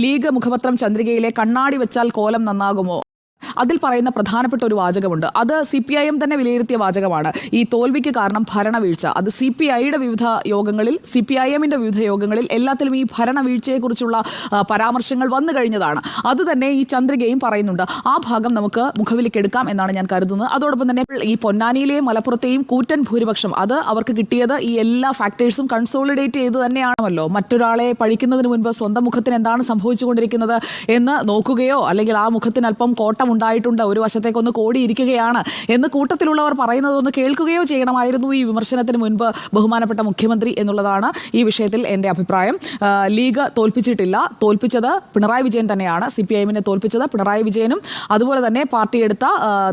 League മുഖപത്രം ചന്ദ്രികയിലെ കണ്ണാടി വെച്ചാൽ കോലം നന്നാകുമോ? അതിൽ പറയുന്ന പ്രധാനപ്പെട്ട ഒരു വാചകമുണ്ട്. അത് സി പി ഐ എം തന്നെ വിലയിരുത്തിയ വാചകമാണ്. ഈ തോൽവിക്ക് കാരണം ഭരണവീഴ്ച. അത് സി പി ഐയുടെ വിവിധ യോഗങ്ങളിൽ സി പി ഐ എമ്മിന്റെ വിവിധ യോഗങ്ങളിൽ എല്ലാത്തിലും ഈ ഭരണവീഴ്ചയെക്കുറിച്ചുള്ള പരാമർശങ്ങൾ വന്നു കഴിഞ്ഞതാണ്. അത് തന്നെ ഈ ചന്ദ്രികയും പറയുന്നുണ്ട്. ആ ഭാഗം നമുക്ക് മുഖവിലേക്കെടുക്കാം എന്നാണ് ഞാൻ കരുതുന്നത്. അതോടൊപ്പം തന്നെ ഈ പൊന്നാനിയിലെയും മലപ്പുറത്തെയും കൂറ്റൻ ഭൂരിപക്ഷം അത് അവർക്ക് കിട്ടിയത് ഈ എല്ലാ ഫാക്ടേഴ്സും കൺസോളിഡേറ്റ് ചെയ്ത് തന്നെയാണല്ലോ. മറ്റൊരാളെ പഴിക്കുന്നതിന് മുൻപ് സ്വന്തം മുഖത്തിന് എന്താണ് സംഭവിച്ചുകൊണ്ടിരിക്കുന്നത് എന്ന് നോക്കുകയോ അല്ലെങ്കിൽ ആ മുഖത്തിന് അല്പം കോട്ടം ഉണ്ടായിട്ടുണ്ട്. ഒരു വശത്തേക്കൊന്ന് കോടിയിരിക്കുകയാണ് എന്ന് കൂട്ടത്തിലുള്ളവർ പറയുന്നതൊന്ന് കേൾക്കുകയോ ചെയ്യണമായിരുന്നു ഈ വിമർശനത്തിന് മുൻപ് ബഹുമാനപ്പെട്ട മുഖ്യമന്ത്രി എന്നുള്ളതാണ് ഈ വിഷയത്തിൽ എന്റെ അഭിപ്രായം. ലീഗ് തോൽപ്പിച്ചിട്ടില്ല. തോൽപ്പിച്ചത് പിണറായി വിജയൻ തന്നെയാണ്. സി പി ഐഎമ്മിനെ തോൽപ്പിച്ചത് പിണറായി വിജയനും. അതുപോലെ തന്നെ പാർട്ടി എടുത്ത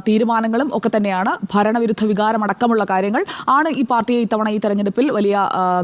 തീരുമാനങ്ങളും ഒക്കെ തന്നെയാണ് ഭരണവിരുദ്ധ വികാരമടക്കമുള്ള കാര്യങ്ങൾ ആണ് ഈ പാർട്ടിയെ ഇത്തവണ ഈ തെരഞ്ഞെടുപ്പിൽ വലിയ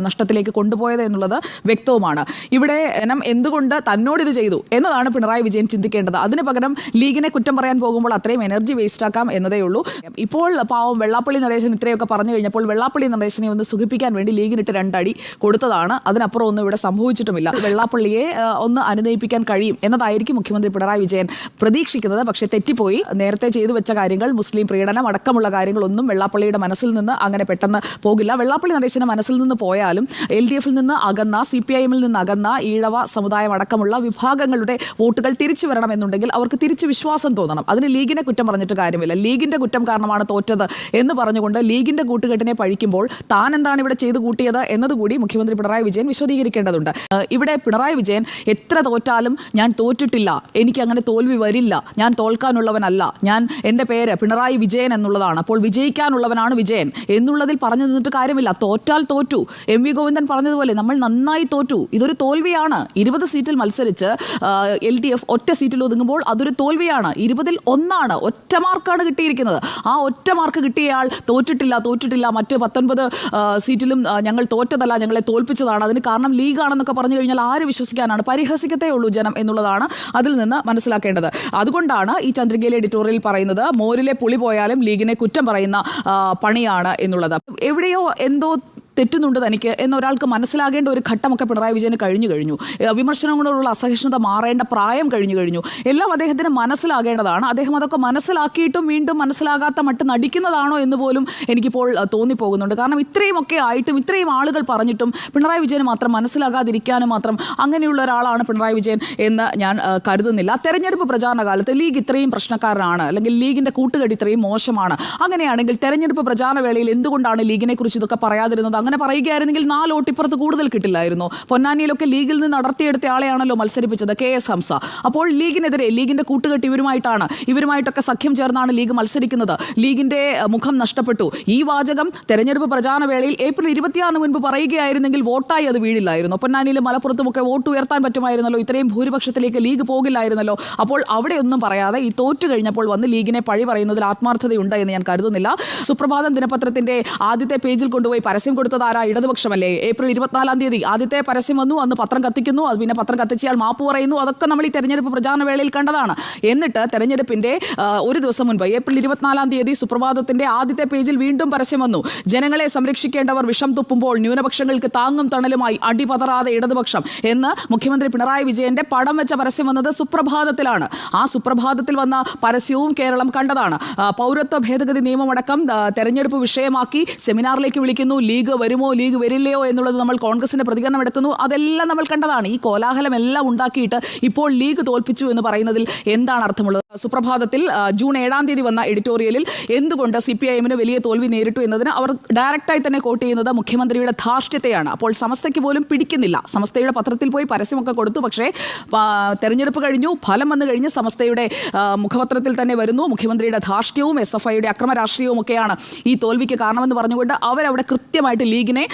നഷ്ടത്തിലേക്ക് കൊണ്ടുപോയത് എന്നുള്ളത് വ്യക്തവുമാണ്. ഇവിടെ ജനം എന്തുകൊണ്ട് തന്നോടിത് ചെയ്തു എന്നതാണ് പിണറായി വിജയൻ ചിന്തിക്കേണ്ടത്. അതിന് പകരം ലീഗിനെ കുറ്റം പറയാൻ പോകുമ്പോൾ അത്രയും എനർജി വേസ്റ്റ് ആക്കാം എന്നതേ ഉള്ളൂ. ഇപ്പോൾ പാവം വെള്ളാപ്പള്ളി നടേശൻ ഇത്രയൊക്കെ പറഞ്ഞു കഴിഞ്ഞപ്പോൾ വെള്ളാപ്പള്ളി നടേശനെ ഒന്ന് സുഖിപ്പിക്കാൻ വേണ്ടി ലീഗിനിട്ട് രണ്ടടി കൊടുത്തതാണ്. അതിനപ്പുറം ഒന്നും ഇവിടെ സംഭവിച്ചിട്ടുമില്ല. വെള്ളാപ്പള്ളിയെ ഒന്ന് അനുനയിപ്പിക്കാൻ കഴിയും എന്നതായിരിക്കും മുഖ്യമന്ത്രി പിണറായി വിജയൻ പ്രതീക്ഷിക്കുന്നത്. പക്ഷേ തെറ്റിപ്പോയി. നേരത്തെ ചെയ്തു വെച്ച കാര്യങ്ങൾ മുസ്ലിം പ്രീണനം അടക്കമുള്ള കാര്യങ്ങളൊന്നും വെള്ളാപ്പള്ളിയുടെ മനസ്സിൽ നിന്ന് അങ്ങനെ പെട്ടെന്ന് പോകില്ല. വെള്ളാപ്പള്ളി നടേശന്റെ മനസ്സിൽ നിന്ന് പോയാലും എൽ ഡി എഫിൽ നിന്ന് അകന്ന സി പി ഐ എമ്മിൽ നിന്ന് അകന്ന ഈഴവ സമുദായം അടക്കമുള്ള വിഭാഗങ്ങളുടെ വോട്ടുകൾ തിരിച്ചു വരണമെന്നുണ്ടെങ്കിൽ അവർക്ക് തിരിച്ചു വിശ്വാസം തോന്നണം. അതിന് ലീഗിനെ കുറ്റം പറഞ്ഞിട്ട് കാര്യമില്ല. ലീഗിന്റെ കുറ്റം കാരണമാണ് തോറ്റത് എന്ന് പറഞ്ഞുകൊണ്ട് ലീഗിന്റെ കൂട്ടുകെട്ടിനെ പഴിക്കുമ്പോൾ താൻ എന്താണ് ഇവിടെ ചെയ്തു കൂട്ടിയത് എന്നതുകൂടി മുഖ്യമന്ത്രി പിണറായി വിജയൻ വിശദീകരിക്കേണ്ടതുണ്ട്. ഇവിടെ പിണറായി വിജയൻ എത്ര തോറ്റാലും ഞാൻ തോറ്റിട്ടില്ല. എനിക്ക് അങ്ങനെ തോൽവി വരില്ല. ഞാൻ തോൽക്കാനുള്ളവനല്ല. ഞാൻ എന്റെ പേര് പിണറായി വിജയൻ എന്നുള്ളതാണ്. അപ്പോൾ വിജയിക്കാനുള്ളവനാണ് വിജയൻ. എന്നുള്ളതിൽ പറഞ്ഞു നിന്നിട്ട് കാര്യമില്ല. തോറ്റാൽ തോറ്റു. എം വി ഗോവിന്ദൻ പറഞ്ഞതുപോലെ നമ്മൾ നന്നായി തോറ്റു. ഇതൊരു തോൽവിയാണ്. ഇരുപത് സീറ്റിൽ മത്സരിച്ച് എൽ ഡി എഫ് ഒറ്റ സീറ്റിൽ ഒതുങ്ങുമ്പോൾ അതൊരു തോൽവിയാണ്. ഇരുപതിൽ ഒന്നാണ് ഒറ്റ മാർക്കാണ് കിട്ടിയിരിക്കുന്നത്. ആ ഒറ്റ മാർക്ക് കിട്ടിയയാൾ തോറ്റിട്ടില്ല തോറ്റിട്ടില്ല. മറ്റ് പത്തൊൻപത് സീറ്റിലും ഞങ്ങൾ തോറ്റതല്ല ഞങ്ങളെ തോൽപ്പിച്ചതാണ്. അതിന് കാരണം ലീഗാണെന്നൊക്കെ പറഞ്ഞു കഴിഞ്ഞാൽ ആര് വിശ്വസിക്കാനാണ്? പരിഹസിക്കത്തേ ഉള്ളൂ ജനം എന്നുള്ളതാണ് അതിൽ നിന്ന് മനസ്സിലാക്കേണ്ടത്. അതുകൊണ്ടാണ് ഈ ചന്ദ്രികയിലെ എഡിറ്റോറിയൽ പറയുന്നത് മോരിലെ പുളി പോയാലും ലീഗിനെ കുറ്റം പറയുന്ന പണിയാണ് എന്നുള്ളത്. എവിടെയോ എന്തോ തെറ്റുന്നുണ്ട് തനിക്ക് എന്നൊരാൾക്ക് മനസ്സിലാകേണ്ട ഒരു ഘട്ടമൊക്കെ പിണറായി വിജയന് കഴിഞ്ഞു കഴിഞ്ഞു. വിമർശനങ്ങളോടുള്ള അസഹിഷ്ണുത മാറേണ്ട പ്രായം കഴിഞ്ഞു കഴിഞ്ഞു. എല്ലാം അദ്ദേഹത്തിന് മനസ്സിലാകേണ്ടതാണ്. അദ്ദേഹം അതൊക്കെ മനസ്സിലാക്കിയിട്ടും വീണ്ടും മനസ്സിലാകാത്ത മട്ട് നടിക്കുന്നതാണോ എന്ന് പോലും എനിക്കിപ്പോൾ തോന്നിപ്പോകുന്നുണ്ട്. കാരണം ഇത്രയും ഒക്കെ ആയിട്ടും ഇത്രയും ആളുകൾ പറഞ്ഞിട്ടും പിണറായി വിജയന് മാത്രം മനസ്സിലാകാതിരിക്കാനും മാത്രം അങ്ങനെയുള്ള ഒരാളാണ് പിണറായി വിജയൻ എന്ന് ഞാൻ കരുതുന്നില്ല. തെരഞ്ഞെടുപ്പ് പ്രചാരണ കാലത്ത് ലീഗ് ഇത്രയും പ്രശ്നക്കാരനാണ്. അല്ലെങ്കിൽ ലീഗിന്റെ കൂട്ടുകെട്ട് ഇത്രയും മോശമാണ്. അങ്ങനെയാണെങ്കിൽ തെരഞ്ഞെടുപ്പ് പ്രചാരണ വേളയിൽ എന്തുകൊണ്ടാണ് ലീഗിനെ കുറിച്ച് ഇതൊക്കെ പറയാതിരുന്നത്? അങ്ങനെ പറയുകയായിരുന്നെങ്കിൽ നാല് വോട്ടിപ്പുറത്ത് കൂടുതൽ കിട്ടില്ലായിരുന്നു. പൊന്നാനിയിലൊക്കെ ലീഗിൽ നിന്ന് നടത്തിയെടുത്ത ആളെയാണല്ലോ മത്സരിപ്പിച്ചത് കെ എസ് ഹംസ. അപ്പോൾ ലീഗിനെതിരെ ലീഗിന്റെ കൂട്ടുകെട്ട് ഇവരുമായിട്ടാണ് ഇവരുമായിട്ടൊക്കെ സഖ്യം ചേർന്നാണ് ലീഗ് മത്സരിക്കുന്നത്. ലീഗിന്റെ മുഖം നഷ്ടപ്പെട്ടു. ഈ വാചകം തെരഞ്ഞെടുപ്പ് പ്രചാരണ വേളയിൽ ഏപ്രിൽ ഇരുപത്തിയാറിന് മുൻപ് പറയുകയായിരുന്നെങ്കിൽ വോട്ടായി അത് വീഴില്ലായിരുന്നു. പൊന്നാനിയിലും മലപ്പുറത്തുമൊക്കെ വോട്ട് ഉയർത്താൻ പറ്റുമായിരുന്നല്ലോ ഇത്രയും ഭൂരിപക്ഷത്തിലേക്ക് ലീഗ് പോകില്ലായിരുന്നല്ലോ. അപ്പോൾ അവിടെ ഒന്നും പറയാതെ ഈ തോറ്റു കഴിഞ്ഞപ്പോൾ വന്ന് ലീഗിനെ പഴി പറയുന്നതിൽ ആത്മാർത്ഥതയുണ്ട് എന്ന് ഞാൻ കരുതുന്നില്ല. സുപ്രഭാതം ദിനപത്രത്തിന്റെ ആദ്യത്തെ പേജിൽ കൊണ്ടുപോയി പരസ്യം കൊടുത്തത് ആരാ ഇടതുപക്ഷമല്ലേ? ഏപ്രിൽ ഇരുപത്തിനാലാം തീയതി ആദ്യത്തെ പരസ്യം വന്നു. അന്ന് പത്രം കത്തിക്കുന്നു. അത് പിന്നെ പത്രം കത്തിച്ചയാൾ മാപ്പ് പറയുന്നു. അതൊക്കെ നമ്മൾ ഈ തെരഞ്ഞെടുപ്പ് പ്രചാരണ വേളയിൽ കണ്ടതാണ്. എന്നിട്ട് തെരഞ്ഞെടുപ്പിന്റെ ഒരു ദിവസം മുൻപ് ഏപ്രിൽ ഇരുപത്തിനാലാം തീയതി സുപ്രഭാതത്തിന്റെ ആദ്യത്തെ പേജിൽ വീണ്ടും പരസ്യം വന്നു. ജനങ്ങളെ സംരക്ഷിക്കേണ്ടവർ വിഷം തുപ്പുമ്പോൾ ന്യൂനപക്ഷങ്ങൾക്ക് താങ്ങും തണലുമായി അടിപതറാതെ ഇടതുപക്ഷം എന്ന് മുഖ്യമന്ത്രി പിണറായി വിജയന്റെ പടം വെച്ച പരസ്യം വന്നത് സുപ്രഭാതത്തിലാണ്. ആ സുപ്രഭാതത്തിൽ വന്ന പരസ്യവും കേരളം കണ്ടതാണ്. പൗരത്വ ഭേദഗതി നിയമമടക്കം തെരഞ്ഞെടുപ്പ് വിഷയമാക്കി സെമിനാറിലേക്ക് വിളിക്കുന്നു ലീഗ് വരുമോ? ലീഗ് വരില്ലയോ എന്നുള്ളത് നമ്മൾ കോൺഗ്രസിന്റെ പ്രതികരണം എടുക്കുന്നു. അതെല്ലാം നമ്മൾ കണ്ടതാണ്. ഈ കോലാഹലം എല്ലാം ഉണ്ടാക്കിയിട്ട് ഇപ്പോൾ ലീഗ് തോൽപ്പിച്ചു എന്ന് പറയുന്നതിൽ എന്താണ് അർത്ഥമുള്ളത്? സുപ്രഭാതത്തിൽ ജൂൺ ഏഴാം തീയതി വന്ന എഡിറ്റോറിയലിൽ എന്തുകൊണ്ട് സി പി ഐ എമ്മിന് വലിയ തോൽവി നേരിട്ടു എന്നതിന് അവർ ഡയറക്റ്റായി തന്നെ കോട്ട് ചെയ്യുന്നത് മുഖ്യമന്ത്രിയുടെ ധാർഷ്ട്യത്തെയാണ്. അപ്പോൾ സമസ്തയ്ക്ക് പോലും പിടിക്കുന്നില്ല. സമസ്തയുടെ പത്രത്തിൽ പോയി പരസ്യമൊക്കെ കൊടുത്തു. പക്ഷേ തെരഞ്ഞെടുപ്പ് കഴിഞ്ഞു. ഫലം വന്നു കഴിഞ്ഞ് സമസ്തയുടെ മുഖപത്രത്തിൽ തന്നെ വരുന്നു. മുഖ്യമന്ത്രിയുടെ ധാർഷ്ട്യവും എസ് എഫ് ഐയുടെ അക്രമ രാഷ്ട്രീയവും ഒക്കെയാണ് ഈ തോൽവിക്ക് കാരണമെന്ന് പറഞ്ഞുകൊണ്ട് അവരവിടെ കൃത്യമായിട്ട് ലീഗിനെ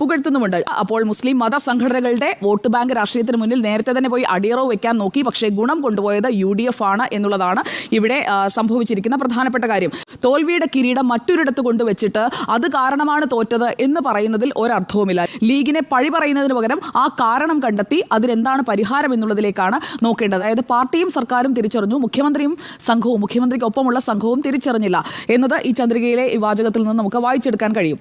പുകഴ്ത്തുന്നുമുണ്ട്. അപ്പോൾ മുസ്ലിം മത സംഘടനകളുടെ വോട്ട് ബാങ്ക് രാഷ്ട്രീയത്തിന് മുന്നിൽ നേരത്തെ തന്നെ പോയി അടിയറവ് വെക്കാൻ നോക്കി. പക്ഷേ ഗുണം കൊണ്ടുപോയത് യു ഡി എഫ് ആണ് എന്നുള്ളതാണ് ഇവിടെ സംഭവിച്ചിരിക്കുന്ന പ്രധാനപ്പെട്ട കാര്യം. തോൽവിയുടെ കിരീടം മറ്റൊരിടത്ത് കൊണ്ടുവച്ചിട്ട് അത് കാരണമാണ് തോറ്റത് എന്ന് പറയുന്നതിൽ ഒരർത്ഥവുമില്ല. ലീഗിനെ പഴി പറയുന്നതിന് പകരം ആ കാരണം കണ്ടെത്തി അതിനെന്താണ് പരിഹാരം എന്നുള്ളതിലേക്കാണ് നോക്കേണ്ടത്. അതായത് പാർട്ടിയും സർക്കാരും തിരിച്ചറിഞ്ഞു മുഖ്യമന്ത്രിയും സംഘവും മുഖ്യമന്ത്രിക്കൊപ്പമുള്ള സംഘവും തിരിച്ചറിഞ്ഞില്ല. എന്നത് ഈ ചന്ദ്രികയിലെ വാചകത്തിൽ നിന്ന് നമുക്ക് വായിച്ചെടുക്കാൻ കഴിയും.